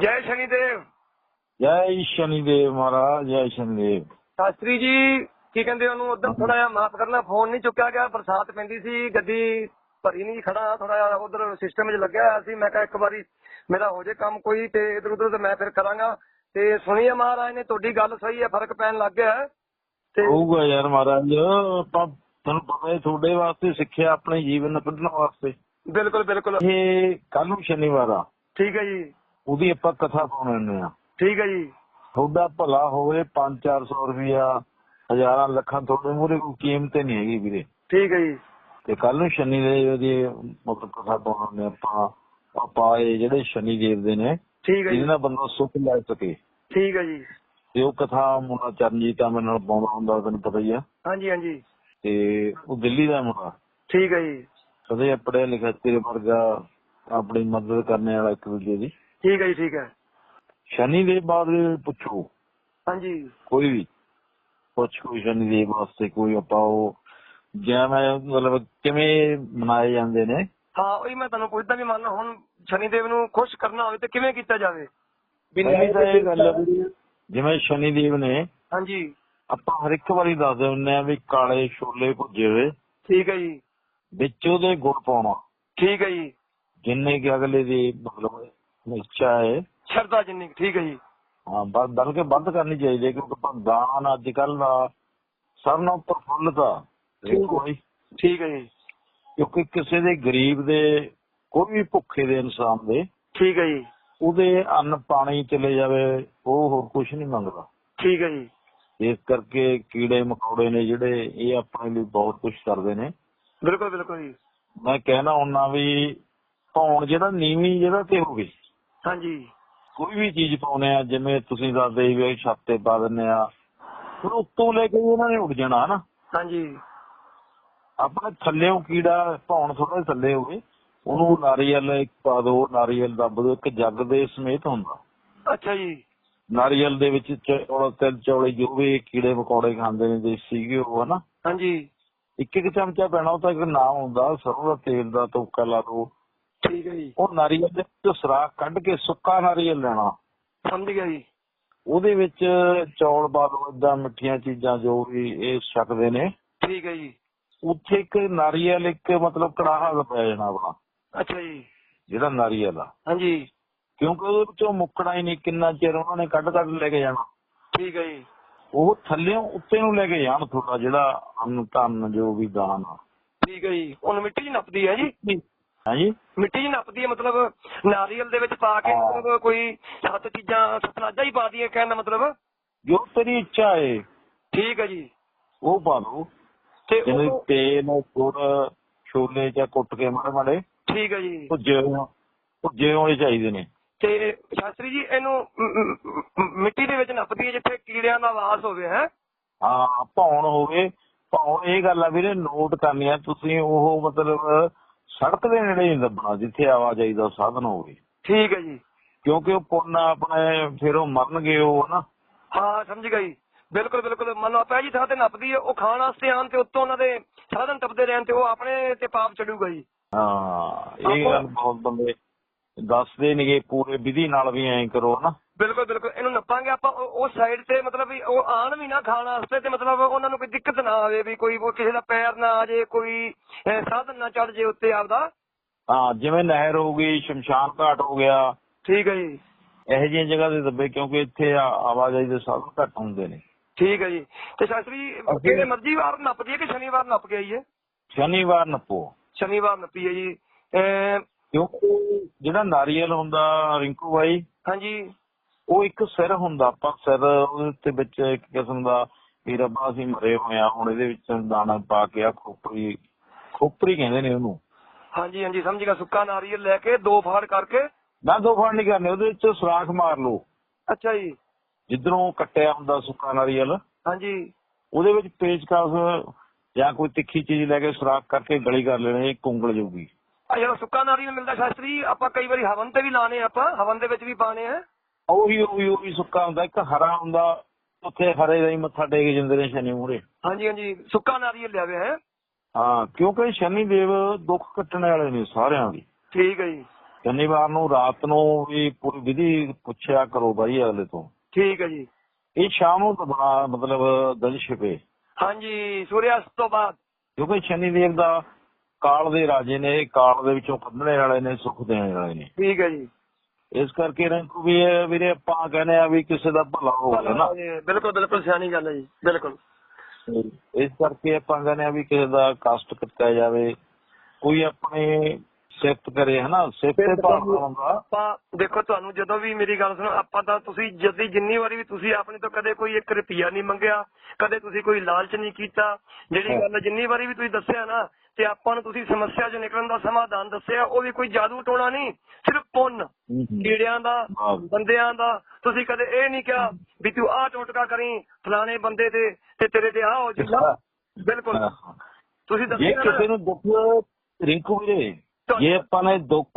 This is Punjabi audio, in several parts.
ਜੈ ਸ਼ਨੀਦੇਵ। ਜੈ ਸ਼ਨੀਦੇਵ ਮਹਾਰਾਜ ਜੈ ਸ਼ਨੀਦੇਵ। ਸ਼ਾਸਤਰੀ ਜੀ ਕੀ ਕਹਿੰਦੇ ਉਹਨੂੰ? ਉਧਰ ਥੋੜਾ ਜਿਹਾ ਮਾਫ ਕਰਨਾ ਫੋਨ ਨਹੀਂ ਚੁੱਕਿਆ ਗਿਆ ਬਰਸਾਤ ਪੈਂਦੀ ਸੀ ਗੱਡੀ ਭਰੀ ਨਹੀਂ ਖੜਾ ਥੋੜਾ ਜਿਹਾ ਉਧਰ ਸਿਸਟਮ ਵਿੱਚ ਲੱਗਿਆ ਹੋਇਆ ਸੀ। ਮੈਂ ਕਿਹਾ ਇੱਕ ਵਾਰੀ ਮੇਰਾ ਹੋ ਜੇ ਕੰਮ ਕੋਈ ਤੇ ਇਧਰ ਉਧਰ ਤੇ ਮੈਂ ਫਿਰ ਕਰਾਂਗਾ। ਤੇ ਸੁਣੀਏ ਮਹਾਰਾਜ ਨੇ ਤੁਹਾਡੀ ਗੱਲ ਸਹੀ ਹੈ ਫ਼ਰਕ ਪੈਣ ਲੱਗ ਗਿਆ। ਤੇ ਹੋਊਗਾ ਯਾਰ ਮਹਾਰਾਜ ਆਪਾਂ ਤੁਹਾਨੂੰ ਪਤਾ ਹੈ ਤੁਹਾਡੇ ਵਾਸਤੇ ਸਿੱਖਿਆ ਆਪਣੇ ਜੀਵਨ ਨੂੰ ਕੱਢਣ ਵਾਸਤੇ। ਬਿਲਕੁਲ ਬਿਲਕੁਲ। ਇਹ ਕੱਲ ਨੂੰ ਸ਼ਨੀਵਾਰ ਆ। ਠੀਕ ਹੈ ਜੀ। ਉਹਦੀ ਆਪਾਂ ਕਥਾ ਸੁਣਨੇ ਆ ਠੀਕ ਹੈ ਜੀ। ਤੁਹਾਡਾ ਭਲਾ ਹੋਵੇ 5-400 ਰੁਪਇਆ ਹਜ਼ਾਰਾਂ ਲੱਖਾਂ ਤੁਹਾਡੇ ਮੂਰੇ ਕੋਈ ਕੀਮਤ ਨਹੀਂ ਹੈਗੀ ਵੀਰੇ। ਠੀਕ ਹੈ ਜੀ। ਤੇ ਕੱਲ ਨੂੰ ਸ਼ਨੀ ਦੇਵ ਦੀ ਮਤਲਬ ਕਥਾ ਪਾਉਣੇ ਆਪਾਂ ਆਪਾਂ ਇਹ ਜਿਹੜੇ ਸ਼ਨੀ ਦੇਵ ਦੇ ਨੇ ਠੀਕ ਹੈ ਜੀ। ਨਾਲ ਬੰਦਾ ਸੁੱਖ ਲੈ ਸਕੇ। ਠੀਕ ਹੈ ਜੀ। ਤੇ ਉਹ ਕਥਾ ਮੁੰਡਾ ਚਰਨਜੀਤ ਆ ਮੇਰੇ ਨਾਲ ਪਾਉਂਦਾ ਹੁੰਦਾ ਤੈਨੂੰ ਪਤਾ ਹੀ ਆ। ਹਾਂਜੀ ਹਾਂਜੀ। ਤੇ ਉਹ ਦਿੱਲੀ ਦਾ ਮੁੰਡਾ। ਠੀਕ ਹੈ ਜੀ। ਸਦੇ ਪੜਿਆ ਲਿਖਿਆ ਤੇਰੇ ਵਰਗਾ ਆਪਣੀ ਮਦਦ ਕਰਨ ਵਾਲਾ ਇੱਕ ਦੂਜੇ ਦੀ। ਠੀਕ ਹੈ ਜੀ ਠੀਕ ਹੈ। ਸ਼ਨੀ ਦੇ ਬਾਰੇ ਪੁੱਛੋ। ਹਾਂਜੀ। ਕੋਈ ਵੀ। ਪੁੱਛ ਸ਼ਨੀ ਦੇ ਵਾਸਤੇ ਕੋਈ ਆਪਾਂ ਉਹ ਜਿਵੇਂ ਮਤਲਬ ਕਿਵੇਂ ਮਨਾਏ ਜਾਂਦੇ ਨੇ? ਹਾਂ ਉਹੀ ਮੈਂ ਤੁਹਾਨੂੰ ਪੁੱਛਦਾ ਵੀ ਮੰਨ ਲਓ ਹੁਣ ਸ਼ਨੀਦੇਵ ਨੂੰ ਖੁਸ਼ ਕਰਨਾ ਹੋਵੇ ਤੇ ਕਿਵੇਂ ਕੀਤਾ ਜਾਵੇ? ਤਾਂ ਇਹ ਗੱਲ ਆ ਵੀ ਜਿਵੇਂ ਸ਼ਨੀ ਦੇਵ ਨੇ ਹਾਂਜੀ। ਆਪਾਂ ਹਰ ਇੱਕ ਵਾਰੀ ਦੱਸਦੇ ਹੁੰਦੇ ਆ ਵੀ ਕਾਲੇ ਛੋਲੇ ਭੁੱਜੇ ਹੋਏ। ਠੀਕ ਹੈ ਜੀ। ਵਿੱਚ ਉਹਦੇ ਗੁੜ ਪਾਉਣਾ। ਠੀਕ ਹੈ ਜੀ। ਜਿੰਨੇ ਕਿ ਅਗਲੇ ਦੀ ਮਤਲਬ ਇੱਛਾ ਹੈ। ਸ਼ਰਧਾ ਜਿੰਨੀ ਕੁ, ਠੀਕ ਹੈ ਜੀ। ਹਾਂ ਬਸ ਬਲਕਿ ਵੱਧ ਕਰਨੀ ਚਾਹੀਦੀ ਹੈ ਕਿਉਂਕਿ ਦਾਨ ਅੱਜ ਕੱਲ ਦਾ ਸਭ ਨੂੰ ਪ੍ਰਫੁੱਲਤਾ ਦੇਖੋ ਜੀ ਠੀਕ। ਹੈ ਜੀ। ਕਿਉਂਕਿ ਕਿਸੇ ਦੇ ਗਰੀਬ ਦੇ ਕੋਈ ਵੀ ਭੁੱਖੇ ਦੇ ਇਨਸਾਨ ਦੇ ਠੀਕ ਹੈ ਜੀ। ਉਹਦੇ ਅੰਨ ਪਾਣੀ ਚਲੇ ਜਾਵੇ ਉਹ ਹੋਰ ਕੁਝ ਨਹੀਂ ਮੰਗਦਾ। ਠੀਕ ਹੈ ਜੀ। ਇਸ ਕਰਕੇ ਕੀੜੇ ਮਕੌੜੇ ਨੇ ਜਿਹੜੇ ਇਹ ਆਪਣੇ ਲਈ ਬਹੁਤ ਕੁਝ ਕਰਦੇ ਨੇ। ਬਿਲਕੁਲ ਬਿਲਕੁਲ ਜੀ। ਮੈਂ ਕਹਿਣਾ ਹੁੰਨਾ ਵੀ ਧੌਣ ਜਿਹੜਾ ਨੀਵੀਂ ਜਿਹੜਾ ਤੇ ਹੋਵੇ ਹਾਂਜੀ। ਕੋਈ ਵੀ ਚੀਜ਼ ਪਾਉਨੇ ਆ ਜਿਵੇਂ ਤੁਸੀਂ ਦੱਸਦੇ ਸੀ ਵੀ ਛੱਤ ਤੇ ਪਾ ਦਿੰਨੇ ਆ। ਫਿਰ ਉੱਤੋਂ ਲੈ ਕੇ ਉਹਨਾਂ ਨੇ ਉੱਡ ਜਾਣਾ ਹਨਾ? ਹਾਂਜੀ। ਆਪਣੇ ਥੱਲੇੋਂ ਕੀੜਾ ਧੌਣ ਥੋੜਾ ਥੱਲੇ ਹੋਵੇ ਉਹਨੂੰ ਨਾਰੀਅਲ ਇੱਕ ਪਾ ਦਿਓ ਨਾਰੀਅਲ ਦੱਬ ਦਿਓ ਇੱਕ ਜੱਗ ਦੇ ਸਮੇਤ ਹੁੰਦਾ। ਅੱਛਾ ਜੀ। ਨਾਰੀਅਲ ਦੇ ਵਿੱਚ ਚੌਲ ਤਿਲ ਚੌਲੇ ਜੋ ਵੀ ਕੀੜੇ ਮਕੌੜੇ ਖਾਂਦੇ ਨੇ ਦੇਸੀ ਘਿਓ ਹਨਾ? ਹਾਂਜੀ। ਇੱਕ ਇੱਕ ਚਮਚਾ ਪੈਣਾ ਉਹ ਤਾਂ ਇੱਕ ਨਾਮ ਹੁੰਦਾ ਸਰੋਂ ਦਾ ਤੇਲ ਦਾ ਤੋਕਾ ਲਾ ਦੋ ਠੀਕ ਹੈ ਜੀ। ਉਹ ਨਾਰੀਅਲ ਦੇ ਵਿੱਚੋਂ ਸਰਾਖ ਕੱਢ ਕੇ ਸੁੱਕਾ ਨਾਰੀਅਲ ਲੈਣਾ। ਸਮਝ ਗਿਆ ਜੀ। ਉਹਦੇ ਵਿੱਚ ਚੌਲ ਪਾ ਏਦਾਂ ਮਿੱਠੀਆਂ ਚੀਜ਼ਾਂ ਜੋ ਵੀ ਇਹ ਛਕਦੇ ਨੇ। ਠੀਕ ਹੈ ਜੀ। ਉੱਥੇ ਇੱਕ ਨਾਰੀਅਲ ਇੱਕ ਮਤਲਬ ਕੜਾਹਾ ਪੈ ਜਾਣਾ ਆਪਣਾ। ਅੱਛਾ ਜੀ। ਜਿਹੜਾ ਨਾਰੀਅਲ ਆ। ਹਾਂਜੀ। ਕਿਉਂਕਿ ਉਹਦੇ ਵਿੱਚੋਂ ਮੁੱਕਣਾ ਹੀ ਨਹੀਂ ਕਿੰਨਾ ਚਿਰ ਉਹਨਾਂ ਨੇ ਕੱਢ ਕੱਢ ਲੈ ਕੇ ਜਾਣਾ। ਠੀਕ ਹੈ ਜੀ। ਉਹ ਥੱਲੇੋਂ ਉੱਤੇ ਨੂੰ ਲੈ ਕੇ ਜਾਣ ਤੁਹਾਡਾ ਜਿਹੜਾ ਅੰਨ ਧਨ ਜੋ ਵੀ ਦਾਨ ਆ। ਠੀਕ ਹੈ ਜੀ। ਉਹਨੂੰ ਮਿੱਟੀ ਨੱਪਦੀ ਹੈ ਜੀ। ਹਾਂਜੀ? ਮਿੱਟੀ 'ਚ ਨੱਪਦੀ ਹੈ ਮਤਲਬ ਨਾਰੀਅਲ ਦੇ ਵਿੱਚ ਪਾ ਕੇ ਹਾਂ। ਮਤਲਬ ਕੋਈ ਸੱਤ ਚੀਜ਼ਾਂ ਸਤਨਾਜਾ ਹੀ ਪਾ ਦਈਏ ਕਹਿਣ ਦਾ ਮਤਲਬ? ਜੋ ਤੇਰੀ ਇੱਛਾ ਹੈ ਠੀਕ ਹੈ ਜੀ। ਉਹ ਪਾ ਦੋ ਤੇ ਜਿਵੇਂ ਉਹ ਤੇਲ ਗੁੜ ਛੋਲੇ ਜਾਂ ਕੁੱਟ ਕੇ ਮਾੜੇ ਮਾੜੇ ਠੀਕ ਹੈ ਜੀ। ਭੁੱਜੇ ਹੋਏ ਭੁੱਜੇ ਚਾਹੀਦੇ ਨੇ। ਤੇ ਸ਼ਾਸਤਰੀ ਜੀ ਇਹਨੂੰ ਮ- ਮ- ਮ- ਮਿੱਟੀ ਦੇ ਵਿੱਚ ਨੱਪਦੀ ਹੈ ਜਿੱਥੇ ਕੀੜਿਆਂ ਦਾ ਵਾਸ ਹੋਵੇ ਹੈ? ਹਾਂ ਭੌਣ ਹੋਵੇ। ਭੌਣ ਇਹ ਗੱਲ ਆ ਵੀਰੇ ਨੋਟ ਕਰਨੀ ਆ। ਤੁਸੀਂ ਉਹ ਮਤਲਬ ਸੜਕ ਦੇ ਨੇੜੇ ਨਹੀਂ ਦੱਬਣਾ ਜਿੱਥੇ ਆਵਾਜਾਈ ਦਾ ਸਾਧਨ ਹੋਵੇ। ਠੀਕ ਹੈ ਜੀ। ਕਿਉਂਕਿ ਉਹ ਪੁੰਨ ਆਪਣੇ ਫਿਰ ਉਹ ਮਰਨਗੇ ਉਹ ਨਾ ਹਾਂ ਸਮਝ ਜੀ ਬਿਲਕੁਲ ਬਿਲਕੁਲ। ਮੰਨ ਲਓ ਜੀ ਥਾਂ ਤੇ ਨੱਪਦੀ ਹੈ ਉਹ ਖਾਣ ਵਾਸਤੇ ਆਣ ਤੇ ਉੱਤੋਂ ਉਹਨਾਂ ਦੇ ਸਾਧਨ ਟੱਪਦੇ ਰਹਿਣ ਤੇ ਉਹ ਆਪਣੇ ਤੇ ਪਾਪ ਚੜੂਗਾ ਜੀ। ਹਾਂ ਇਹ ਗੱਲ ਬਹੁਤ ਬੰਦੇ ਦੱਸਦੇ ਨੇਗੇ ਪੂਰੇ ਵਿਧੀ ਨਾਲ ਵੀ ਐਂ ਕਰੋ ਨਾ ਬਿਲਕੁਲ ਬਿਲਕੁਲ। ਨੱਪਾਂਗੇ ਆਪਾਂ ਉਹ ਸਾਈਡ ਤੇ ਮਤਲਬ ਵੀ ਉਹ ਆਣ ਵੀ ਨਾ ਖਾਣ ਵਾਸਤੇ ਤੇ ਮਤਲਬ ਉਹਨਾਂ ਨੂੰ ਕੋਈ ਦਿੱਕਤ ਨਾ ਆਵੇ ਵੀ ਕੋਈ ਉਹ ਕਿਸੇ ਦਾ ਪੈਰ ਨਾ ਆ ਜੇ ਕੋਈ ਸਾਧਨ ਨਾ ਚੜ ਜੇ ਉੱਤੇ ਆਪਦਾ। ਹਾਂ ਜਿਵੇਂ ਨਹਿਰ ਹੋ ਗਈ ਸ਼ਮਸ਼ਾਨ ਘਾਟ ਹੋ ਗਿਆ। ਠੀਕ ਹੈ ਜੀ। ਇਹੋ ਜਿਹੀਆਂ ਜਗ੍ਹਾ ਤੇ ਦੱਬੇ ਕਿਉਂਕਿ ਇੱਥੇ ਆਵਾਜਾਈ ਦੇ ਸਾਧਨ ਘੱਟ ਹੁੰਦੇ ਨੇ। ਠੀਕ ਹੈ ਜੀ। ਤੇ ਸ਼ਾਸਤਰੀ ਕਿਹੜੇ ਮਰਜ਼ੀ ਵਾਰ ਨੱਪਦੀ ਹੈ ਕਿ ਸ਼ਨੀਵਾਰ ਨੱਪ ਕੇ ਆਈਏ ਸ਼ਨੀਵਾਰ ਨੱਪੋ। ਸ਼ਨੀਵਾਰ ਨੱਪੀ ਹੈ ਜੀ। ਕਿਉਂਕਿ ਜਿਹੜਾ ਨਾਰੀਅਲ ਹੁੰਦਾ ਰਿੰਕੂ ਬਾਈ ਹਾਂਜੀ। ਉਹ ਇੱਕ ਸਿਰ ਹੁੰਦਾ ਆਪਾਂ ਸਿਰ ਉਹਦੇ ਵਿੱਚ ਇੱਕ ਕਿਸਮ ਦਾ ਵੀ ਰੱਬਾ ਅਸੀਂ ਮਰੇ ਹੋਏ ਆ ਹੁਣ ਇਹਦੇ ਵਿੱਚ ਦਾਣਾ ਪਾ ਕੇ ਆ ਖੋਪਰੀ ਖੋਪਰੀ ਕਹਿੰਦੇ ਨੇ ਉਹਨੂੰ। ਹਾਂਜੀ ਹਾਂਜੀ ਸਮਝ ਗਿਆ। ਸੁੱਕਾ ਨਾਰੀਅਲ ਲੈ ਕੇ ਦੋ ਫਾੜ ਕਰਕੇ। ਨਾ ਦੋ ਫੜ ਨਹੀਂ ਕਰਨੇ ਉਹਦੇ ਵਿੱਚ ਸੁਰਾਖ ਮਾਰ ਲਓ। ਅੱਛਾ ਜੀ। ਜਿੱਧਰੋਂ ਕੱਟਿਆ ਹੁੰਦਾ ਸੁੱਕਾ ਨਾਰੀਅਲ। ਹਾਂਜੀ। ਉਹਦੇ ਵਿੱਚ ਪੇਚਕਸ ਜਾਂ ਕੋਈ ਤਿੱਖੀ ਚੀਜ਼ ਲੈ ਕੇ ਸੁਰਾਖ ਕਰਕੇ ਗਲੀ ਕਰ ਲੈਣੀ ਕੁੰਗਲ ਜਾਊਗੀ ਆ ਜਿਹੜਾ ਸੁੱਕਾ ਨਾਰੀਅਲ ਮਿਲਦਾ ਸ਼ਾਸਤਰੀ ਆਪਾਂ ਕਈ ਵਾਰੀ ਹਵਨ ਤੇ ਵੀ ਲਾਣੇ ਆਪਾਂ ਹਵਨ ਦੇ ਵਿੱਚ ਵੀ ਪਾਣੇ ਆ। ਉਹੀ ਉਹੀ ਉਹੀ ਸੁੱਕਾ ਹੁੰਦਾ ਇੱਕ ਹਰਾ ਹੁੰਦਾ ਉੱਥੇ ਹਰੇ ਦਾ ਹੀ ਮੱਥਾ ਟੇਕ ਜਾਂਦੇ ਨੇ ਸ਼ਨੀ ਮੂਹਰੇ। ਹਾਂਜੀ ਹਾਂਜੀ ਸੁੱਕਾ ਨਾਰੀਅਲ ਲਿਆਵੇ ਹੈ। ਹਾਂ ਕਿਉਂਕਿ ਸ਼ਨੀ ਦੇਵ ਦੁੱਖ ਕੱਟਣ ਵਾਲੇ ਨੇ ਸਾਰਿਆਂ ਦੀ। ਠੀਕ ਹੈ ਜੀ। ਸ਼ਨੀਵਾਰ ਨੂੰ ਰਾਤ ਨੂੰ ਵੀ ਪੂਰੀ ਵਿਧੀ ਪੁੱਛਿਆ ਕਰੋ ਬਾਈ ਅਗਲੇ ਤੋਂ। ਠੀਕ ਹੈ ਜੀ। ਇਹ ਸ਼ਾਮ ਨੂੰ ਤਾਂ ਬਣਾ ਮਤਲਬ ਦਿਨ ਛਿਪੇ। ਹਾਂਜੀ ਸੂਰਿਆਸਤ ਤੋਂ ਬਾਅਦ। ਕਿਉਂਕਿ ਸ਼ਨੀ ਦੇਵ ਦਾ ਕਾਲ ਦੇ ਰਾਜੇ ਨੇ ਕਾਲ ਦੇ ਵਿੱਚੋਂ ਕੱਢਣੇ ਵਾਲੇ ਨੇ ਸੁੱਖ ਦੇਣ ਵਾਲੇ ਨੇ। ਠੀਕ ਹੈ ਜੀ। ਇਸ ਕਰਕੇ ਰਿੰਕੂ ਵੀ ਇਹ ਵੀਰੇ ਆਪਾਂ ਕਹਿੰਦੇ ਆ ਵੀ ਕਿਸੇ ਦਾ ਭਲਾ ਹੋਵੇ ਨਾ। ਬਿਲਕੁਲ ਬਿਲਕੁਲ ਸਿਆਣੀ ਗੱਲ ਹੈ ਜੀ ਬਿਲਕੁਲ। ਇਸ ਕਰਕੇ ਆਪਾਂ ਕਹਿੰਦੇ ਆ ਵੀ ਕਿਸੇ ਦਾ ਕਸ਼ਟ ਕੱਟਿਆ ਜਾਵੇ ਕੋਈ ਆਪਣੇ ਸਿਫਤ ਕਰੇ ਹਨਾ? ਸਿਫਤ ਤੇ ਭਾਵਨਾ ਹੁੰਦਾ ਆਪਾਂ ਦੇਖੋ ਤੁਹਾਨੂੰ ਜਦੋਂ ਵੀ ਮੇਰੀ ਗੱਲ ਸੁਣੋ ਆਪਾਂ ਤਾਂ ਤੁਸੀਂ ਜਦੀ ਜਿੰਨੀ ਵਾਰੀ ਵੀ ਤੁਸੀਂ ਆਪਣੇ ਤੋਂ ਕਦੇ ਕੋਈ 1 ਰੁਪਿਆ ਨਹੀਂ ਮੰਗਿਆ ਕਦੇ ਤੁਸੀਂ ਕੋਈ ਲਾਲਚ ਨਹੀਂ ਕੀਤਾ। ਜਿਹੜੀ ਗੱਲ ਜਿੰਨੀ ਵਾਰੀ ਵੀ ਤੁਸੀਂ ਦੱਸਿਆ ਨਾ ਤੇ ਆਪਾਂ ਨੂੰ ਤੁਸੀਂ ਸਮੱਸਿਆ ਚੋਂ ਨਿਕਲਣ ਦਾ ਸਮਾਧਾਨ ਦੱਸਿਆ ਉਹ ਵੀ ਕੋਈ ਜਾਦੂ ਟੋਣਾ ਨਹੀਂ ਸਿਰਫ ਪੁੰਨ। ਕੀੜਿਆਂ ਦਾ। ਬੰਦਿਆਂ ਦਾ। ਤੁਸੀਂ ਕਦੇ ਇਹ ਨਹੀਂ ਕਿਹਾ ਵੀ ਤੂੰ ਆਹ ਟੋਟਕਾ ਕਰੀ ਫਲਾਣੇ ਬੰਦੇ ਤੇ ਤੇ ਤੇਰੇ ਤੇ ਆਹ ਹੋ ਜਾਊਗਾ। ਬਿਲਕੁਲ। ਤੁਸੀਂ ਦੱਸਿਆ ਕਿਸੇ ਨਾ। ਨੂੰ ਦੁੱਖ ਰਿੰਕੂ ਵੀਰੇ ਜੇ ਆਪਾਂ ਨੇ ਦੁੱਖ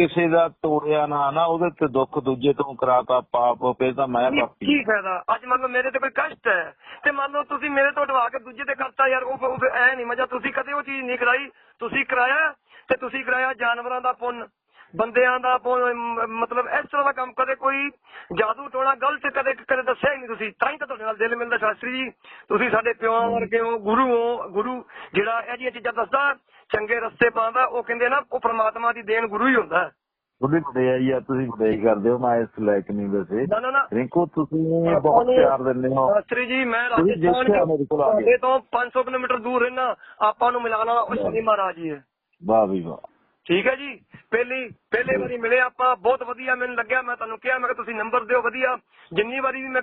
ਕਿਸੇ ਦਾ ਤੋੜਿਆ ਨਾ ਨਾ ਉਹਦੇ ਤੇ ਦੁੱਖ ਦੂਜੇ ਤੋਂ ਕਰਾਤਾ ਪਾਪ ਫੇਰ ਤਾਂ ਮੈਂ ਪਾਪੀ ਕੀ ਫਾਇਦਾ? ਅੱਜ ਮੰਨ ਲਓ ਮੇਰੇ ਤੇ ਕੋਈ ਕਸ਼ਟ ਹੈ ਤੇ ਮੰਨ ਲਓ ਤੁਸੀਂ ਮੇਰੇ ਤੋਂ ਢਵਾ ਕੇ ਦੂਜੇ ਤੇ ਕਰਤਾ ਯਾਰ ਉਹ ਐ ਨਹੀਂ ਮਜਾ ਤੁਸੀਂ ਕਦੇ ਉਹ ਚੀਜ਼ ਨਹੀਂ ਕਰਾਈ ਤੁਸੀਂ ਕਰਾਇਆ ਤੇ ਤੁਸੀਂ ਕਰਾਇਆ ਜਾਨਵਰਾਂ ਦਾ ਪੁੰਨ। ਬੰਦਿਆਂ ਦਾ ਮਤਲਬ ਇਸ ਤਰ੍ਹਾਂ ਦਾ ਕੰਮ ਕਦੇ ਕੋਈ ਜਾਦੂ ਟੋਣਾ ਗਲਤ ਕਦੇ ਕਦੇ ਦੱਸਿਆ ਹੀ ਨਹੀਂ ਤੁਸੀਂ। ਤਾਂ ਹੀ ਤਾਂ ਤੁਹਾਡੇ ਨਾਲ ਦਿਲ ਮਿਲਦਾ ਸ਼ਾਸਤਰੀ ਜੀ। ਤੁਸੀਂ ਸਾਡੇ ਪਿਓ ਵਰਗੇ ਹੋ ਗੁਰੂ ਹੋ ਗੁਰੂ ਜਿਹੜਾ ਇਹ ਜਿਹੀਆਂ ਚੀਜ਼ਾਂ ਦੱਸਦਾ ਚੰਗੇ ਰਸਤੇ ਪਾਉਂਦਾ ਉਹ ਕਹਿੰਦੇ ਨਾ ਉਹ ਪ੍ਰਮਾਤਮਾ ਦੀ ਦੇਣ ਗੁਰੂ ਹੀ ਹੁੰਦਾ। ਤੁਹਾਡੀ ਵਡਿਆਈ ਆ ਤੁਸੀਂ ਵਡਿਆਈ ਕਰਦੇ ਹੋ ਮੈਂ ਇਸ ਲਾਇਕ ਨਹੀਂ ਵੈਸੇ। ਨਾ ਨਾ ਨਾ। ਰਿੰਕੂ ਤੁਸੀਂ ਬਹੁਤ ਪਿਆਰ ਦਿੰਦੇ ਹੋ। ਸ਼ਾਸਤਰੀ ਜੀ ਮੈਂ ਰਾਜਸਥਾਨ ਤੋਂ 500 ਕਿਲੋਮੀਟਰ ਦੂਰ ਰਹਿਣਾ ਆਪਾਂ ਨੂੰ ਮਿਲਾਉਣ ਵਾਲਾ ਉਹ ਸ਼ਨੀ ਮਹਾਰਾਜ ਹੀ ਹੈ। ਵਾਹ ਵੀ ਵਾਹ। ਠੀਕ ਹੈ ਜੀ? ਪਹਿਲੀ, ਪਹਿਲੇ ਵਾਰੀ ਮਿਲੇ ਆਪਾਂ, ਬਹੁਤ ਵਧੀਆ ਮੈਨੂੰ ਲੱਗਿਆ, ਮੈਂ ਤੁਹਾਨੂੰ ਕਿਹਾ, ਮੈਂ ਕਿ ਤੁਸੀਂ ਨੰਬਰ ਦਿਓ, ਵਧੀਆ। ਜਿੰਨੀ ਵਾਰੀ ਵੀ ਮੈਂ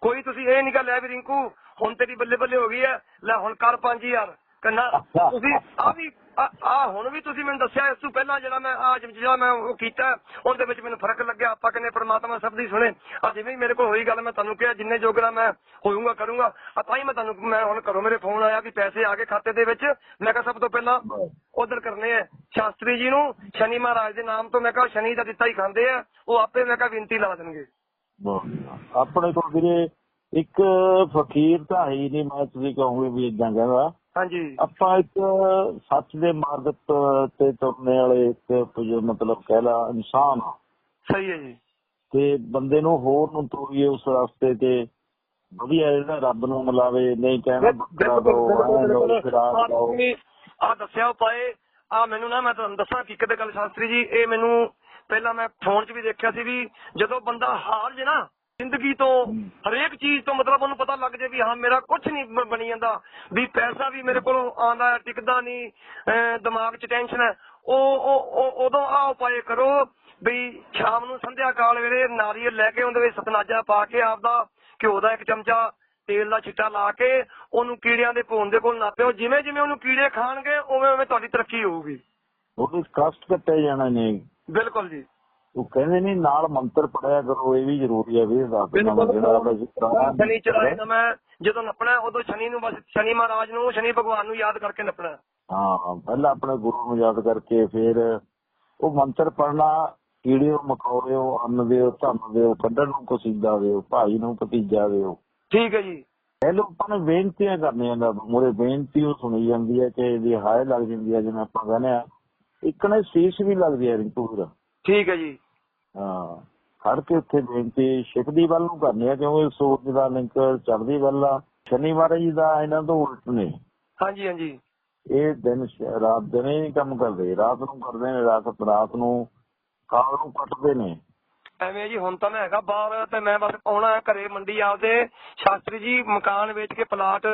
ਕੋਈ ਤੁਸੀਂ ਇਹ ਨਹੀਂ ਕਹ ਲੈ ਵੀ ਰਿੰਕੂ, ਹੁਣ ਤੇਰੀ ਬੱਲੇ ਬੱਲੇ ਹੋ ਗਈ ਹੈ ਲੈ ਹੁਣ ਕਰ 5000 ਕਹਿੰਦਾ, ਤੁਸੀਂ ਆ ਵੀ ਆ ਹੁਣ ਵੀ ਤੁਸੀਂ ਮੈਨੂੰ ਦੱਸਿਆ, ਇਸ ਤੋਂ ਪਹਿਲਾਂ ਜਿਹੜਾ ਮੈਂ, ਆ ਜਿਹੜਾ ਮੈਂ ਉਹ ਕੀਤਾ, ਉਹਦੇ ਵਿੱਚ ਮੈਨੂੰ ਫ਼ਰਕ ਲੱਗਿਆ, ਆਪਾਂ ਕਹਿੰਦੇ ਪ੍ਰਮਾਤਮਾ ਸਭ ਦੀ ਸੁਣੇ। ਆ ਜਿਵੇਂ ਹੀ ਮੇਰੇ ਕੋਲ ਹੋਈ ਗੱਲ, ਮੈਂ ਤੁਹਾਨੂੰ ਕਿਹਾ, ਜਿੰਨੇ ਜੋਗਰਾ ਮੈਂ ਹੋਊਗਾ, ਕਰੂੰਗਾ, ਆ ਤਾਂ ਹੀ ਮੈਂ ਤੁਹਾਨੂੰ, ਮੈਂ ਹੁਣ ਘਰੋਂ ਮੇਰੇ ਫੋਨ ਆਇਆ ਕਿ ਪੈਸੇ ਆ ਗਏ ਖਾਤੇ ਦੇ ਵਿੱਚ। ਮੈਂ ਕਿਹਾ, ਸਭ ਤੋਂ ਪਹਿਲਾਂ ਉਧਰ ਕਰਨੇ ਆ। ਸ਼ਾਸਤਰੀ ਜੀ ਨੂੰ ਸ਼ਨੀ ਮਹਾਰਾਜ ਦੇ ਨਾਮ ਤੋਂ ਮੈਂ ਕਿਹਾ, ਸ਼ਨੀ ਦਾ ਦਿੱਤਾ ਹੀ ਖਾਂਦੇ ਆ, ਉਹ ਆਪੇ ਮੈਂ ਕਿਹਾ ਬੇਨਤੀ ਲਾ ਦੇਣਗੇ। ਆਪਣੇ ਕੋਲ ਵੀਰੇ ਇੱਕ ਫਕੀਰ ਤਾਂ ਹੈ ਹੀ ਨਹੀਂ, ਮੈਂ ਤੁਸੀਂ ਕਹੋਗੇ ਵੀ ਇਦਾਂ ਕਹਿੰਦਾ। ਹਾਂਜੀ। ਆਪਾਂ ਇੱਕ ਸੱਚ ਦੇ ਮਾਰਗ ਤੇ ਤੁਰਨੇ ਵਾਲੇ ਇੱਕ ਮਤਲਬ ਕਹਿ ਲਾ ਇਨਸਾਨ ਆ। ਸਹੀ ਹੈ ਜੀ। ਤੇ ਬੰਦੇ ਨੂੰ ਹੋਰ ਨੂੰ ਤੋਰੀਏ ਉਸ ਰਸਤੇ ਤੇ ਵਧੀਆ ਜਿਹੜਾ ਰੱਬ ਨੂੰ ਮਿਲਾਵੇ ਨਹੀਂ ਕਹਿਣਾ ਬੱਕਰਾ ਦੋ ਆ ਦੱਸਿਆ ਉਪਾਏ ਆ ਮੈਨੂੰ ਨਾ ਮੈਂ ਤੁਹਾਨੂੰ ਦੱਸਾਂ ਕਿ ਕਿਤੇ ਗੱਲ ਸ਼ਾਸਤਰੀ ਜੀ ਇਹ ਮੈਨੂੰ ਪਹਿਲਾਂ ਮੈਂ ਫੋਨ 'ਚ ਵੀ ਦੇਖਿਆ ਸੀ ਵੀ ਜਦੋਂ ਬੰਦਾ ਹਾਰ ਜੇ ਨਾ ਜ਼ਿੰਦਗੀ ਤੋਂ ਹਰੇਕ ਚੀਜ਼ ਤੋਂ ਮਤਲਬ ਉਹਨੂੰ ਪਤਾ ਲੱਗ ਜੇ ਵੀ ਹਾਂ ਮੇਰਾ ਕੁਝ ਨਹੀਂ ਬਣੀ ਜਾਂਦਾ। ਵੀ ਪੈਸਾ ਵੀ ਮੇਰੇ ਕੋਲ ਆਉਂਦਾ ਹੈ, ਟਿਕਦਾ ਨਹੀਂ ਦਿਮਾਗ 'ਚ ਟੈਨਸ਼ਨ ਹੈ। ਉਹ ਉਹ ਉਦੋਂ ਆ ਉਪਾਏ ਕਰੋ ਵੀ ਸ਼ਾਮ ਨੂੰ ਸੰਧਿਆ ਕਾਲ ਵੇਲੇ ਨਾਰੀਅਲ ਲੈ ਕੇ ਉਹਦੇ ਵਿੱਚ ਸਤਨਾਜਾ ਪਾ ਕੇ ਆਪਦਾ ਘਿਓ ਦਾ ਇੱਕ ਚਮਚਾ ਤੇਲ ਦਾ ਛਿੱਟਾ ਲਾ ਕੇ ਉਹਨੂੰ ਕੀੜਿਆਂ ਦੇ ਭੂਨ ਦੇ ਕੋਲ ਨਾਪਿਓ। ਜਿਵੇਂ ਜਿਵੇਂ ਉਹਨੂੰ ਕੀੜੇ ਖਾਣਗੇ ਉਵੇਂ ਉਵੇਂ ਤੁਹਾਡੀ ਤਰੱਕੀ ਹੋਊਗੀ। ਉਹਦੇ ਕਸ਼ਟ ਕੱਟੇ ਜਾਣੇ ਨੇ ਬਿਲਕੁਲ ਜੀ। ਉਹ ਕਹਿੰਦੇ ਨਹੀਂ ਨਾਲ ਮੰਤਰ ਪੜਿਆ ਕਰੋ ਇਹ ਵੀ ਜ਼ਰੂਰੀ ਹੈ ਵੀ ਦੱਸ ਦੇਣਾ ਸ਼ਨੀ ਚੜਾਏ ਨਾ ਮੈਂ ਜਦੋਂ ਨੱਪਣਾ ਉਦੋਂ ਸ਼ਨੀ ਨੂੰ ਬਸ ਸ਼ਨੀ ਮਹਾਰਾਜ ਨੂੰ ਸ਼ਨੀ ਭਗਵਾਨ ਨੂੰ ਯਾਦ ਕਰਕੇ ਨੱਪਣਾ। ਹਾਂ ਪਹਿਲਾਂ ਆਪਣੇ ਗੁਰੂ ਨੂੰ ਯਾਦ ਕਰਕੇ ਫਿਰ ਉਹ ਮੰਤਰ ਪੜਨਾ ਕੀੜਿਓ ਮਕੌੜਿਓ ਅੰਨ ਦਿਓ ਧਨ ਦਿਓ ਕੱਢਣ ਨੂੰ ਕਸੀਦਾ ਦਿਓ ਭਾਈ ਨੂੰ ਭਤੀਜਾ ਦਿਓ। ਠੀਕ ਹੈ ਜੀ। ਇਹ ਲੋਕਾਂ ਨੇ ਬੇਨਤੀਆਂ ਕਰਨੀਆਂ ਦਾ ਮੂਰੇ ਬੇਨਤੀ ਉਹ ਸੁਣੀ ਜਾਂਦੀ ਹੈ ਕਿ ਇਹਦੀ ਹਾਏ ਲੱਗ ਜਾਂਦੀ ਹੈ ਜਿਵੇਂ ਆਪਾਂ ਕਹਿੰਦੇ ਆ ਇੱਕ ਨੇ ਸੀਸ ਵੀ ਲੱਗਦੀ ਹੈ ਰਿੰਕੂ ਵੀਰ। ਠੀਕ ਹੈ ਜੀ। ਹਾਂ ਖੜ ਕੇ ਉੱਥੇ ਬੇਨਤੀ ਸ਼ਿਵਦੀ ਵੱਲ ਨੂੰ ਕਰਨੀ ਆ ਕਿਉਂਕਿ ਸੂਰਜ ਦਾ ਲਿੰਕ ਚੜ੍ਹਦੀ ਵੱਲ ਆ। ਸ਼ਨੀਵਾਰ ਜੀ ਦਾ ਇਹਨਾਂ ਤੋਂ ਉਲਟ ਨੇ। ਹਾਂਜੀ ਹਾਂਜੀ। ਇਹ ਦਿਨ ਰਾਤ ਦਿਨੇ ਨਹੀਂ ਕੰਮ ਕਰਦੇ ਰਾਤ ਨੂੰ ਕਰਦੇ ਨੇ ਰਾਤ ਰਾਤ ਨੂੰ ਕਾਲ ਨੂੰ ਕੱਟਦੇ ਨੇ। ਐਵੇਂ ਜੀ ਹੁਣ ਤਾਂ ਮੈਂ ਹੈਗਾ ਬਾਹਰ ਤੇ ਮੈਂ ਬਸ ਆਉਣਾ ਹੈ ਘਰੇ ਮੰਡੀ ਆਪਦੇ। ਸ਼ਾਸਤਰੀ ਜੀ ਮਕਾਨ ਵੇਚ ਕੇ ਪਲਾਟ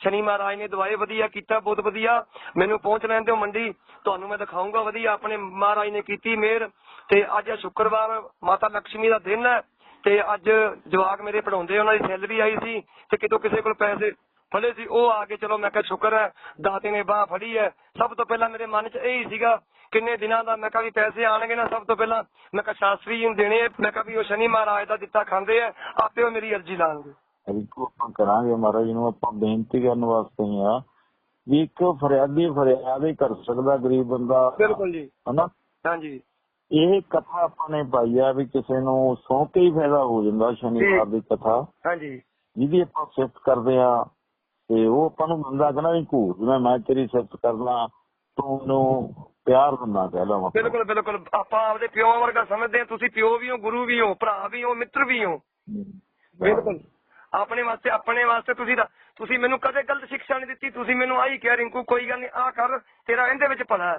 ਸ਼ਨੀ ਮਹਾਰਾਜ ਨੇ ਦਵਾਏ ਵਧੀਆ ਕੀਤਾ, ਬਹੁਤ ਵਧੀਆ। ਮੈਨੂੰ ਪਹੁੰਚ ਲੈਣ ਦਿਓ ਮੰਡੀ, ਤੁਹਾਨੂੰ ਮੈਂ ਦਿਖਾਉਂਗਾ ਵਧੀਆ, ਆਪਣੇ ਮਹਾਰਾਜ ਨੇ ਕੀਤੀ ਮਿਹਰ। ਤੇ ਅੱਜ ਸ਼ੁੱਕਰਵਾਰ ਮਾਤਾ ਲక్ష్ਮੀ ਦਾ ਦਿਨ ਹੈ, ਤੇ ਅੱਜ ਜਵਾਕ ਮੇਰੇ ਪੜਾਉਂਦੇ ਉਹਨਾਂ ਦੀ ਸੈਲਰੀ ਆਈ ਸੀ, ਤੇ ਕਿਤੋਂ ਕਿਸੇ ਕੋਲ ਪੈਸੇ ਫੜੇ ਸੀ, ਉਹ ਆ ਕੇ ਚਲੋ ਮੈਂ ਕਿਹਾ ਸ਼ੁਕਰ ਹੈ, ਦਾਤੇ ਨੇ ਬਾਹ ਫੜੀ ਹੈ। ਸਭ ਤੋਂ ਪਹਿਲਾਂ ਮੇਰੇ ਮਨ 'ਚ ਇਹ ਹੀ ਸੀਗਾ, ਕਿੰਨੇ ਦਿਨਾਂ ਦਾ ਮੈਂ ਕਿਹਾ ਵੀ ਪੈਸੇ ਆਣਗੇ ਨਾ ਸਭ ਤੋਂ ਪਹਿਲਾਂ। ਮੈਂ ਕਿਹਾ ਸ਼ਾਸਤਰੀ ਜੀ ਨੂੰ ਦੇਣੇ ਮੈਂ ਕਿਹਾ ਵੀ ਉਹ ਸ਼ਨੀ ਮਹਾਰਾਜ ਦਾ ਦਿੱਤਾ ਖਾਂਦੇ ਆ, ਆਪੇ ਉਹ ਮੇਰੀ ਅਰਜ਼ੀ ਲਾਣਗੇ। ਰਿੰਕੂ ਆਪਾਂ ਕਰਾਂਗੇ ਮਹਾਰਾਜ ਨੂੰ ਆਪਾਂ ਬੇਨਤੀ ਕਰਨ ਵਾਸਤੇ ਹੀ ਆ ਵੀ ਇੱਕ ਫਰਿਆਦੀ ਫਰਿਆਦ ਹੀ ਕਰ ਸਕਦਾ ਗਰੀਬ ਬੰਦਾ। ਬਿਲਕੁਲ ਜੀ। ਹਨਾ? ਹਾਂਜੀ। ਇਹ ਕਥਾ ਆਪਾਂ ਨੇ ਪਾਈ ਆ ਵੀ ਕਿਸੇ ਨੂੰ ਸੌਂ ਕੇ ਹੀ ਫਾਇਦਾ ਹੋ ਜਾਂਦਾ ਸ਼ਨੀਵਾਰ ਦੀ ਕਥਾ। ਹਾਂਜੀ। ਜਿਹਦੀ ਆਪਾਂ ਸਿਫਤ ਕਰਦੇ ਆ ਤੇ ਉਹ ਆਪਾਂ ਨੂੰ ਬੰਦਾ ਕਹਿੰਦਾ ਵੀ ਘੂਰ ਜਿਵੇਂ ਮੈਂ ਤੇਰੀ ਸਿਫਤ ਕਰਦਾ ਤੂੰ ਮੈਨੂੰ ਪਿਆਰ ਦਿੰਦਾ ਕਹਿ ਲਾ ਮਤਲਬ ਬਿਲਕੁਲ ਬਿਲਕੁਲ। ਆਪਾਂ ਆਪਦੇ ਪਿਓ ਵਰਗਾ ਸਮਝਦੇ ਹਾਂ ਤੁਸੀਂ ਪਿਓ ਵੀ ਹੋ ਗੁਰੂ ਵੀ ਹੋ ਭਰਾ ਵੀ ਹੋ ਮਿੱਤਰ ਵੀ ਹੋ। ਬਿਲਕੁਲ। ਆਪਣੇ ਵਾਸਤੇ ਆਪਣੇ ਵਾਸਤੇ ਤੁਸੀਂ ਤਾਂ- ਤੁਸੀਂ ਮੈਨੂੰ ਕਦੇ ਗਲਤ ਸਿੱਖਿਆ ਨਹੀਂ ਦਿੱਤੀ ਤੁਸੀਂ ਮੈਨੂੰ ਆਹੀ ਕਿਹਾ ਰਿੰਕੂ ਕੋਈ ਗੱਲ ਨਹੀਂ ਆ ਕਰ ਤੇਰਾ ਇਹਦੇ ਵਿੱਚ ਭਲਾ ਹੈ।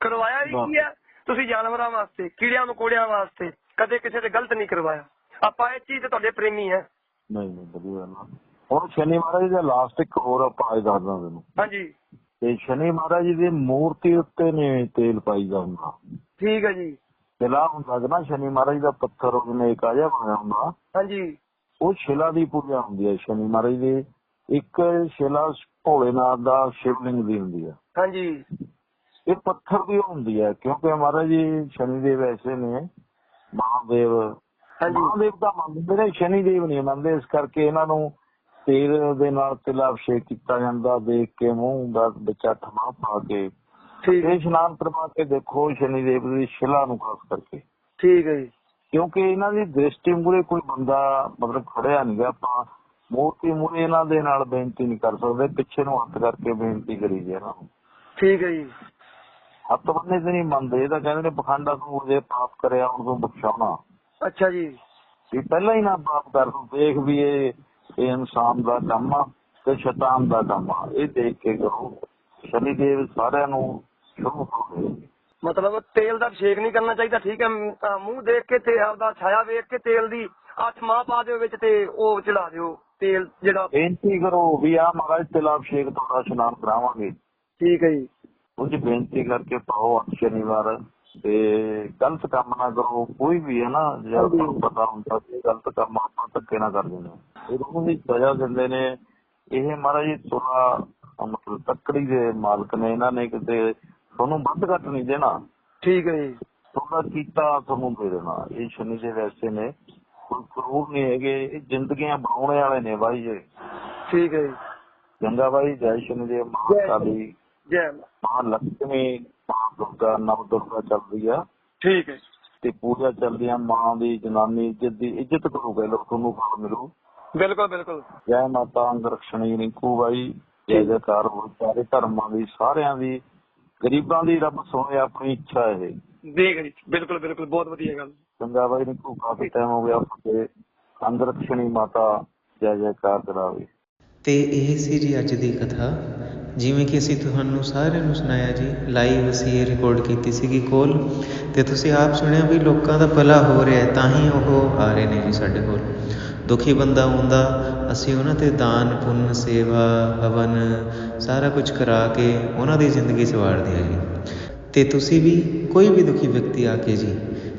ਕਰਵਾਇਆ ਵੀ ਕੀ ਹੈ? ਤੁਸੀਂ ਜਾਨਵਰਾਂ ਵਾਸਤੇ ਕੀੜਿਆਂ ਮਕੌੜਿਆਂ ਵਾਸਤੇ ਕਦੇ ਕਿਸੇ ਤੇ ਗਲਤ ਨਹੀਂ ਕਰਵਾਇਆ। ਆਪਾਂ ਇਹ ਚੀਜ਼ ਤੁਹਾਡੇ ਪ੍ਰੇਮੀ ਹੈ। ਨਹੀਂ ਨਹੀਂ ਵਧੀਆ ਨਾ ਹੁਣ ਸ਼ਨੀ ਮਹਾਰਾਜ ਦਾ ਲਾਸਟ ਇੱਕ ਹੋਰ ਆਪਾਂ ਇਹ ਦੱਸਦਾ ਤੈਨੂੰ ਹਾਂਜੀ। ਤੇ ਸ਼ਨੀ ਮਹਾਰਾਜ ਦੀ ਮੂਰਤੀ ਉੱਤੇ ਨੇ ਤੇਲ ਪਾਈਦਾ ਹੁੰਦਾ। ਠੀਕ ਹੈ ਜੀ। ਤਿਲਾ ਹੁੰਦਾ ਨਾ ਸ਼ਨੀ ਮਹਾਰਾਜ ਦਾ ਪੱਥਰ ਉਹਨੇ ਇੱਕ ਆ ਜਿਹਾ ਬਣਿਆ ਹੁੰਦਾ। ਹਾਂਜੀ। ਉਹ ਸ਼ਿਲਾ ਦੀ ਪੂਜਾ ਹੁੰਦੀ ਹੈ ਸ਼ਨੀ ਮਹਾਰਾਜ ਦੀ। ਇੱਕ ਸ਼ਿਲਾ ਭੋਲੇਨਾਥ ਦਾ ਸ਼ਿਵਲਿੰਗ ਦੀ ਹੁੰਦੀ ਹੈ। ਹਾਂਜੀ। ਇਹ ਪੱਥਰ ਦੀ ਹੁੰਦੀ ਹੈ ਕਿਉਂਕਿ ਮਹਾਰਾਜ ਜੀ ਸ਼ਨੀ ਦੇਵ ਐਸੇ ਨੇ ਮਹਾਦੇਵ। ਹਾਂਜੀ। ਮਹਾਦੇਵ ਦਾ ਮੰਨਦੇ ਨੇ ਸ਼ਨੀ ਦੇਵ ਨਹੀਂ ਮੰਨਦੇ ਇਸ ਕਰਕੇ ਇਹਨਾਂ ਨੂੰ ਤੇਲ ਦੇ ਨਾਲ ਤਿਲਾ ਅਭਿਸ਼ੇਕ ਕੀਤਾ ਜਾਂਦਾ ਦੇਖ ਕੇ ਮੂੰਹ ਦਾ ਵਿੱਚ ਅੱਠ ਮਾਹ ਪਾ ਕੇ। ਠੀਕ। ਇਹ ਇਸ਼ਨਾਨ ਕਰਵਾ ਕੇ ਦੇਖੋ ਸ਼ਨੀ ਦੇਵ ਦੀ ਸ਼ਿਲਾ ਨੂੰ ਖਾਸ ਕਰਕੇ। ਠੀਕ ਹੈ ਜੀ। ਕਿਉਂਕਿ ਇਹਨਾਂ ਦੀ ਦ੍ਰਿਸ਼ਟੀ ਮੂਰੇ ਕੋਈ ਬੰਦਾ ਮਤਲਬ ਖੜਿਆ ਨਹੀਂ ਆਪਾਂ ਮੂਰਤੀ ਮੂਰੇ ਇਹਨਾਂ ਦੇ ਨਾਲ ਬੇਨਤੀ ਨਹੀਂ ਕਰ ਸਕਦੇ ਪਿੱਛੇ ਨੂੰ ਹੱਥ ਕਰਕੇ ਬੇਨਤੀ ਕਰੀ ਜੇ ਇਹਨਾਂ ਨੂੰ। ਠੀਕ ਹੈ ਜੀ। ਹੱਥ ਬੰਨੇ ਤੇ ਨਹੀਂ ਮੰਨਦੇ ਇਹ ਤਾਂ ਕਹਿੰਦੇ ਨੇ ਪਖੰਡਾ ਤੂੰ ਜੇ ਪਾਪ ਕਰਿਆ ਹੁਣ ਤੂੰ ਬਖਸ਼ਾਉਣਾ। ਅੱਛਾ ਜੀ। ਵੀ ਪਹਿਲਾਂ ਹੀ ਨਾ ਪਾਪ ਕਰ ਤੂੰ ਦੇਖ ਵੀ ਇਹ ਇਹ ਇਨਸਾਨ ਦਾ ਕੰਮ ਆ ਤੇ ਸ਼ੈਤਾਨ ਦਾ ਕੰਮ ਆ। ਇਹ ਦੇਖ ਕੇ ਕਰੋ। ਸ਼ਨੀ ਦੇਵ ਸਾਰਿਆਂ ਨੂੰ ਸ਼ੁਰੂ ਕਰਦੇ ਮਤਲਬ ਤੇਲ ਦਾ ਅਭਿਸ਼ੇਕ ਨਹੀਂ ਕਰਨਾ ਚਾਹੀਦਾ ਠੀਕ ਹੈ ਮ- ਅਹ ਮੂੰਹ ਦੇਖ ਕੇ ਤੇ ਆਪਦਾ ਛਾਇਆ ਵੇਖ ਕੇ ਤੇਲ ਦੀ ਅੱਠ ਮਾਹ ਪਾ ਦਿਓ ਵਿੱਚ ਤੇ ਉਹ ਚੜਾ ਦਿਓ ਤੇਲ ਜਿਹੜਾ ਬੇਨਤੀ ਕਰੋ ਵੀ ਆ ਮਹਾਰਾਜ ਤਿਲਾ ਅਭਿਸ਼ੇਕ ਤੁਹਾਡਾ ਇਸ਼ਨਾਨ ਕਰਾਵਾਂਗੇ ਠੀਕ ਹੈ ਜੀ ਉਹਦੀ ਬੇਨਤੀ ਕਰਕੇ ਪਾਓ ਅੱਜ ਸ਼ਨੀਵਾਰ ਤੇ ਗਲਤ ਕੰਮ ਨਾ ਕਰੋ ਕੋਈ ਵੀ ਹੈ ਨਾ ਜੇ ਹਾਂਜੀ। ਤੁਹਾਨੂੰ ਪਤਾ ਹੁੰਦਾ ਕਿ ਗਲਤ ਕੰਮ ਆਪਾਂ ਧੱਕੇ ਨਾ ਕਰ। ਇਹ ਉਹਨੂੰ ਦੀ ਸਜ਼ਾ ਦਿੰਦੇ ਨੇ ਇਹ ਮਹਾਰਾਜ ਜੀ ਥੋੜਾ ਮਤਲਬ ਤੱਕੜੀ ਦੇ ਮਾਲਕ ਨੇ ਇਹਨਾਂ ਨੇ ਕਿਤੇ ਤੁਹਾਨੂੰ ਵੱਧ ਘੱਟ ਨਹੀਂ ਦੇਣਾ। ਠੀਕ ਹੈ ਜੀ। ਤੁਹਾਡਾ ਕੀਤਾ ਤੁਹਾਨੂੰ ਦੇ ਦੇਣਾ। ਇਹ ਸ਼ਨੀ ਦੇ ਵੈਸੇ ਨੇ। ਕੋਈ ਕਰੂਰ ਨਹੀਂ ਹੈਗੇ। ਇਹ ਜ਼ਿੰਦਗੀਆਂ ਬਣਾਉਣੇ ਵਾਲੇ ਨੇ ਬਾਈ ਜੀ ਠੀਕ ਹੈ ਜੀ। ਗੰਗਾ ਬਾਈ। ਜੈ ਸ਼ਨੀ ਦੇ ਮਹਾਕਾਲੀ ਜੈ ਮਾਂ। ਮਹਾਲక్ష్ਮੀ ਮਾਂ ਦੁਰਗਾ ਨਵ ਦੁਰਗਾ ਚੱਲਦੀ ਆ। ਠੀਕ ਹੈ ਤੇ ਪੂਜਾ ਚੱਲਦੀ ਆ ਮਾਂ ਦੀ ਜਨਾਨੀ ਇੱਜ਼ਤ ਦੀ ਇੱਜ਼ਤ ਕਰੋਗੇ ਲੋਕ ਤੁਹਾਨੂੰ ਫਲ ਮਿਲੂ। ਬਿਲਕੁਲ ਬਿਲਕੁਲ। ਜੈ ਮਾਤਾ ਅੰਗ ਰਖਸ਼ਣੀ ਰਿੰਕੂ ਬਾਈ। ਜੈ ਜੈਕਾਰ ਹੋ ਸਾਰੇ ਧਰਮਾਂ ਦੀ ਸਾਰਿਆਂ ਦੀ ਗਰੀਬਾਂ ਦੀ ਰੱਬ ਸੁਣੇ ਆਪਣੀ ਇੱਛਾ ਇਹ। ਦੇਖ ਜੀ ਬਿਲਕੁਲ ਬਿਲਕੁਲ ਬਹੁਤ ਵਧੀਆ ਗੱਲ। ਚੰਗਾ ਬਾਈ ਰਿੰਕੂ ਕਾਫੀ ਟਾਈਮ ਹੋ ਗਿਆ ਤੇ ਅੰਗ ਰਖਸ਼ਣੀ ਮਾਤਾ ਜੈ ਜੈਕਾਰ ਕਰਾਵੇ। ਤੇ ਇਹ ਸੀ ਜੀ ਅੱਜ ਦੀ ਕਥਾ। ਜਿਵੇਂ ਕਿ ਅਸੀਂ ਤੁਹਾਨੂੰ ਸਾਰਿਆਂ ਨੂੰ ਸੁਣਾਇਆ ਜੀ ਲਾਈਵ ਅਸੀਂ ਇਹ ਰਿਕਾਰਡ ਕੀਤੀ ਸੀਗੀ ਕੋਲ। ਤੇ ਤੁਸੀਂ ਆਪ ਸੁਣਿਆ ਵੀ ਲੋਕਾਂ ਦਾ ਭਲਾ ਹੋ ਰਿਹਾ ਹੈ ਤਾਂ ਹੀ ਉਹ ਆ ਰਹੇ ਨੇ ਜੀ ਸਾਡੇ ਕੋਲ। ਦੁਖੀ ਬੰਦਾ ਹੁੰਦਾ, ਅਸੀਂ ਉਹਨਾਂ ਤੇ ਦਾਨ, ਪੁੰਨ, ਸੇਵਾ, ਹਵਨ ਸਾਰਾ ਕੁਝ ਕਰਾ ਕੇ ਉਹਨਾਂ ਦੀ ਜ਼ਿੰਦਗੀ ਸਵਾਰਦੇ ਹਾਂ ਜੀ। ਤੇ ਤੁਸੀਂ ਵੀ ਕੋਈ ਵੀ ਦੁਖੀ ਵਿਅਕਤੀ ਆ ਕੇ ਜੀ,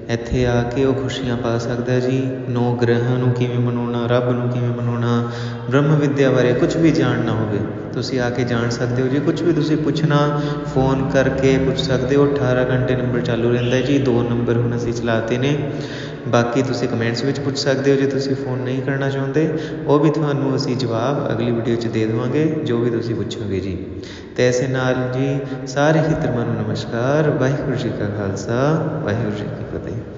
ਇੱਥੇ ਆ ਕੇ ਉਹ ਖੁਸ਼ੀਆਂ ਪਾ ਸਕਦਾ ਜੀ, ਨੌ ਗ੍ਰਹਿਆਂ ਨੂੰ ਕਿਵੇਂ ਮਨਾਉਣਾ, ਰੱਬ ਨੂੰ ਕਿਵੇਂ ਮਨਾਉਣਾ, ਬ੍ਰਹਮ ਵਿਦਿਆ ਬਾਰੇ ਕੁਝ ਵੀ ਜਾਣਨਾ ਹੋਵੇ, ਤੁਸੀਂ ਆ ਕੇ ਜਾਣ ਸਕਦੇ ਹੋ ਜੀ। ਕੁਝ ਵੀ ਤੁਸੀਂ ਪੁੱਛਣਾ, ਫੋਨ ਕਰਕੇ ਪੁੱਛ ਸਕਦੇ ਹੋ। 18 ਘੰਟੇ ਨੰਬਰ ਚਾਲੂ ਰਹਿੰਦਾ ਜੀ, ਦੋ ਨੰਬਰ ਹੁਣ ਅਸੀਂ ਚਲਾਤੇ ਨੇ। ਬਾਕੀ ਤੁਸੀਂ ਕਮੈਂਟਸ ਵਿੱਚ ਪੁੱਛ ਸਕਦੇ ਹੋ ਜੇ ਤੁਸੀਂ ਫੋਨ ਨਹੀਂ ਕਰਨਾ ਚਾਹੁੰਦੇ, ਉਹ ਵੀ ਤੁਹਾਨੂੰ ਅਸੀਂ ਜਵਾਬ ਅਗਲੀ ਵੀਡੀਓ 'ਚ ਦੇ ਦੇਵਾਂਗੇ, ਜੋ ਵੀ ਤੁਸੀਂ ਪੁੱਛੋਗੇ ਜੀ। ਤੇ ਐਸੇ ਨਾਲ ਜੀ ਸਾਰੇ ਹੀ ਧਰਮਾਂ ਨੂੰ ਨਮਸਕਾਰ, ਵਾਹਿਗੁਰੂ ਜੀ ਕਾ ਖਾਲਸਾ, ਵਾਹਿਗੁਰੂ ਜੀ ਕੀ ਫਤਿਹ।